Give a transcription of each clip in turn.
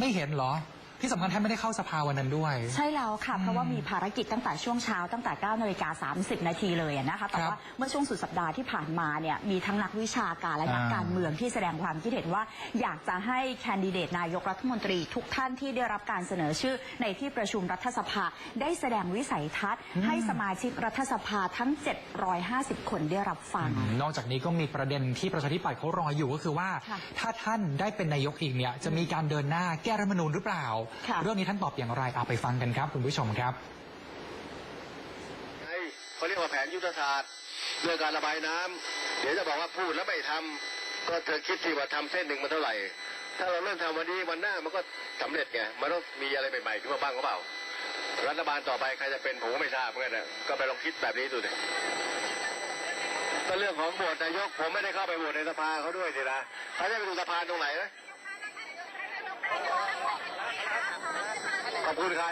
ไม่เห็นเหรอ ที่สำคัญท่านไม่ได้เข้าสภาวันนั้นด้วย ใช่แล้วค่ะ เพราะว่ามีภารกิจตั้งแต่ช่วงเช้าตั้งแต่9นาฬิกา30 นาทีเลยอะนะคะแต่ครับว่าเมื่อช่วงสุดสัปดาห์ที่ผ่านมาเนี่ยมีทั้งนักวิชาการและนักอ่าการเมืองที่แสดงความคิดเห็นว่า อยากจะให้แคนดิเดตนายกรัฐมนตรี ทุกท่านที่ได้รับการเสนอชื่อในที่ประชุมรัฐสภา ได้แสดงวิสัยทัศน์ ให้สมาชิกรัฐสภาทั้ง 750 คนได้รับฟังอืมนอกจากนี้ก็มีประเด็นที่ประชาธิปัตย์เขารออยู่ก็คือว่าค่ะถ้าท่านได้เป็นนายกอีกเนี่ยจะมีการเดินหน้าแก้รัฐธรรมนูญหรือเปล่าค่ะ เรื่องนี้ท่านตอบอย่างไรเอาไปฟังกันครับ คุณผู้ชมครับ ไงเขาเรียกว่าแผนยุทธศาสตร์เรื่องการระบายน้ำเดี๋ยวจะบอกว่าพูดแล้วไม่ทำก็เธอคิดที่ว่าทำเส้นหนึ่งมันเท่าไหร่ ถ้าเราเริ่มทำวันนี้วันหน้ามันก็สำเร็จไงมันต้องมีอะไรใหม่ๆขึ้นมาบ้างก็เปล่า รัฐบาลต่อไปใครจะเป็นผมก็ไม่ทราบเหมือนกันนะก็ไปลองคิดแบบนี้ดูดิก็เรื่องของโหวตนายกผมไม่ได้เข้าไปโหวตในสภาเขาด้วยสินะเขาจะไปดูสภาตรงไหนนะ ขอบคุณใคร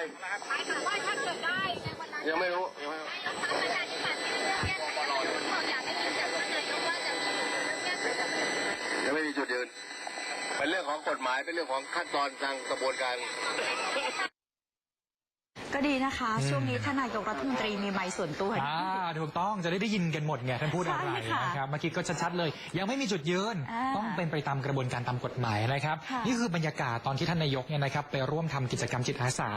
หมายถึงว่าถ้าเกิดได้ในวันนั้นยังไม่รู้ยังไม่รู้นายกพรรคประชาธิปัตย์ที่เลือกแก้ไขรัฐธรรมนูญบอกอยากได้ยินจากท่านนายกว่าจะมีเรื่องแก้ไขรัฐธรรมนูญยังไม่มีจุดยืนเป็นเรื่องของกฎหมายเป็นเรื่องของขั้นตอนทางกระบวนการ ก็ดีนะคะ ช่วงนี้ท่านนายกรัฐมนตรีมีไมค์ส่วนตัวอ่าถูกต้องจะได้ได้ยินกันหมดไงท่านพูดอะไรใช่ค่ะนะครับเมื่อกี้ก็ชัดๆเลย ยังไม่มีจุดยืนอ่าต้องเป็นไปตามกระบวนการตามกฎหมายนะครับค่ะนี่คือบรรยากาศตอนที่ท่านนายกเนี่ยนะครับไปร่วมทำกิจกรรมจิตอาสา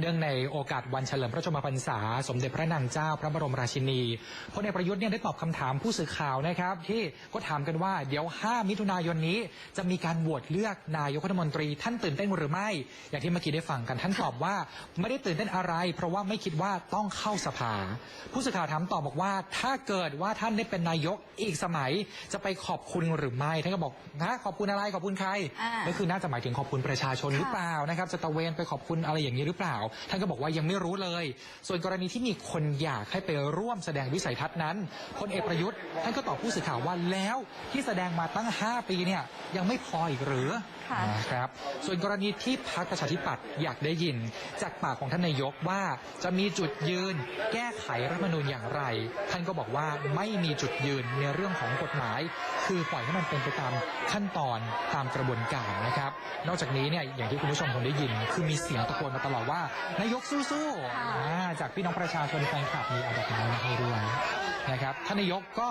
เนื่องในโอกาสวันเฉลิมพระชนมพรรษา สมเด็จพระนางเจ้าพระบรมราชินีพลเอกประยุทธ์เนี่ยได้ตอบคำถามผู้สื่อข่าวนะครับ ที่ก็ถามกันว่าเดี๋ยว 5 มิถุนายนนี้ จะมีการโหวตเลือกนายกรัฐมนตรี ท่านตื่นเต้นหรือไม่ อย่างที่เมื่อกี้ได้ฟังกันท่านตอบว่าไม่ได้ตื่นเต้นอะไร เพราะว่าไม่คิดว่าต้องเข้าสภา ผู้สื่อข่าวถามต่อบอกว่า ถ้าเกิดว่าท่านได้เป็นนายกอีกสมัยจะไปขอบคุณหรือไม่ท่านก็บอกนะขอบคุณอะไรขอบคุณใครอ่าก็คือน่าจะหมายถึงขอบคุณประชาชนหรือเปล่านะครับจะตระเวนไปขอบคุณอะไรอย่างนี้หรือเปล่า ท่านก็บอกว่ายังไม่รู้เลย ส่วนกรณีที่มีคนอยากให้ไปร่วมแสดงวิสัยทัศน์นั้นพลเอกประยุทธ์ท่านก็ตอบผู้สื่อข่าวว่าแล้วที่แสดงมาตั้ง 5 ปีเนี่ยยังไม่พออีกหรือค่ะนะครับส่วนกรณีที่พรรคประชาธิปัตย์อยากได้ยิน จากปากของท่านนายกว่าจะมีจุดยืนแก้ไขรัฐมนูญอย่างไร ท่านก็บอกว่าไม่มีจุดยืนในเรื่องของกฎหมาย คือปล่อยให้มันเป็นไปตามขั้นตอนตามกระบวนการนะครับ นอกจากนี้เนี่ยอย่างที่คุณผู้ชมคงได้ยิน คือมีเสียงตะโกนมาตลอดว่านายกสู้ๆอ่าจากพี่น้องประชาชนแฟนคลับมีเอาดอกไม้มาให้ด้วยนะครับท่านนายกก็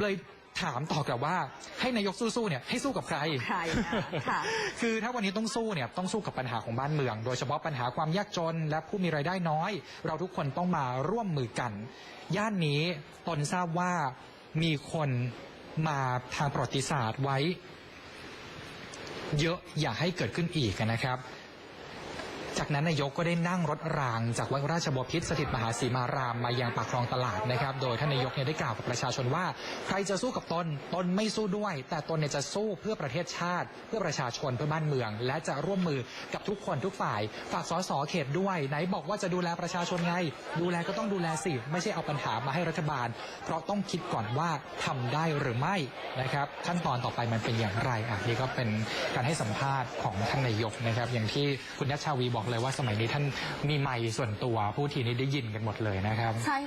เลย ถามต่อกลับว่าให้นายกสู้ๆเนี่ยให้สู้กับใคร ใครนะค่ะ คือถ้าวันนี้ต้องสู้เนี่ยต้องสู้กับปัญหาของบ้านเมือง โดยเฉพาะปัญหาความยากจน และผู้มีรายได้น้อย เราทุกคนต้องมาร่วมมือกัน ย่านนี้ตนทราบว่ามีคนมาทางประวัติศาสตร์ไว้ เยอะอย่าให้เกิดขึ้นอีกนะครับ จากนั้นนายกก็ได้นั่งรถรางจากวัดราชบพิตรสถิตมหาสีมารามมายังปากคลองตลาดนะครับ โดยท่านนายกเนี่ยได้กล่าวกับประชาชนว่า ใครจะสู้กับตน ตนไม่สู้ด้วย แต่ตนเนี่ยจะสู้เพื่อประเทศชาติ เพื่อประชาชนเพื่อบ้านเมือง และจะร่วมมือกับทุกคนทุกฝ่าย ฝากสสเขตด้วย ไหนบอกว่าจะดูแลประชาชนไง ดูแลก็ต้องดูแลสิ ไม่ใช่เอาปัญหามาให้รัฐบาล เพราะต้องคิดก่อนว่าทำได้หรือไม่นะครับ ขั้นตอนต่อไปมันเป็นอย่างไรอะนี่ก็เป็นการให้สัมภาษณ์ของท่านนายกนะครับ อย่างที่คุณนัชชาวีบอกเลยว่าสมัยนี้ท่านมีไมค์ส่วนตัวผู้ทีนี้ได้ยินกันหมดเลยนะครับ ใช่